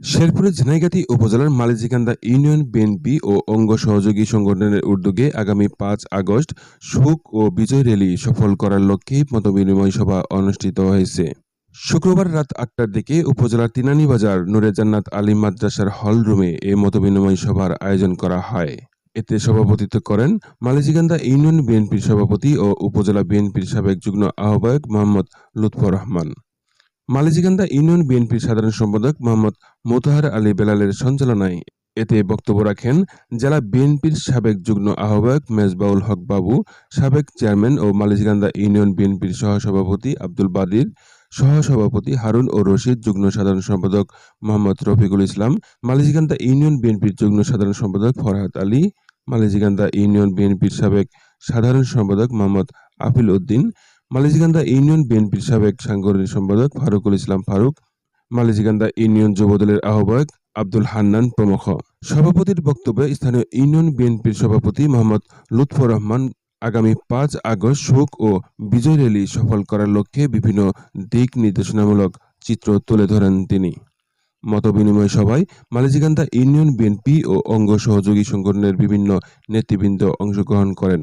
শেরপুরের ঝিনাইগাতি উপজেলার Malijikanda union BNP ও অঙ্গ সহযোগী সংগঠনের উদ্যোগে আগামী পাঁচ আগস্ট সুখ ও বিজয় র্যালি সফল করার লক্ষ্যে মতবিনিময় সভা অনুষ্ঠিত হয়েছে। শুক্রবার রাত আটটার দিকে উপজেলার তিনানী বাজার, নুরে জান্নাত আলী মাদ্রাসার হল রুমে এই মতবিনিময় সভার আয়োজন করা হয়। এতে সভাপতিত্ব করেন মালিজিকান্দা ইউনিয়ন বিএনপির সভাপতি ও উপজেলা বিএনপির সাবেক যুগ্ম আহ্বায়ক মোহাম্মদ লুৎফর রহমান। মালিজিকান্দা ইউনিয়ন বিএনপির সাধারণ সম্পাদক মোহাম্মদ মোতাহার আলী বেলালের সঞ্চালনায় এতে বক্তব্য রাখেন জেলা বিএনপির সাবেক যুগ্ম আহ্বায়ক মেজবাউল হক বাবু, সাবেক চেয়ারম্যান ও মালিজিকান্দা ইউনিয়ন বিএনপির সহসভাপতি আব্দুল বাদির, সহসভাপতি হারুন ও রশিদ, যুগ্ম সাধারণ সম্পাদক মোহাম্মদ রফিকুল ইসলাম মালিজিকান্দা ইউনিয়ন বিএনপির যুগ্ম সাধারণ সম্পাদক ফরহাদ আলী মালিজিকান্দা ইউনিয়ন বিএনপির সাবেক সাধারণ সম্পাদক মোহাম্মদ আফিল উদ্দিন মালিজিকান্দা ইউনিয়ন বিএনপির সাবেক সাংগঠনিক সম্পাদক ফারুকুল ইসলাম ফারুক মালিজিকান্দা ইউনিয়ন যুবদলের আহ্বায়ক আব্দুল হান্নান প্রমুখ। সভাপতির বক্তব্যে স্থানীয় ইউনিয়ন বিএনপির সভাপতি মোহাম্মদ লুৎফর রহমান আগামী পাঁচ আগস্ট শোক ও বিজয় র্যালি সফল করার লক্ষ্যে বিভিন্ন দিক নির্দেশনামূলক চিত্র তুলে ধরেন তিনি। মতবিনিময় সভায় মালিজিকান্দা ইউনিয়ন বিএনপি ও অঙ্গ সহযোগী সংগঠনের বিভিন্ন নেতৃবৃন্দ অংশগ্রহণ করেন।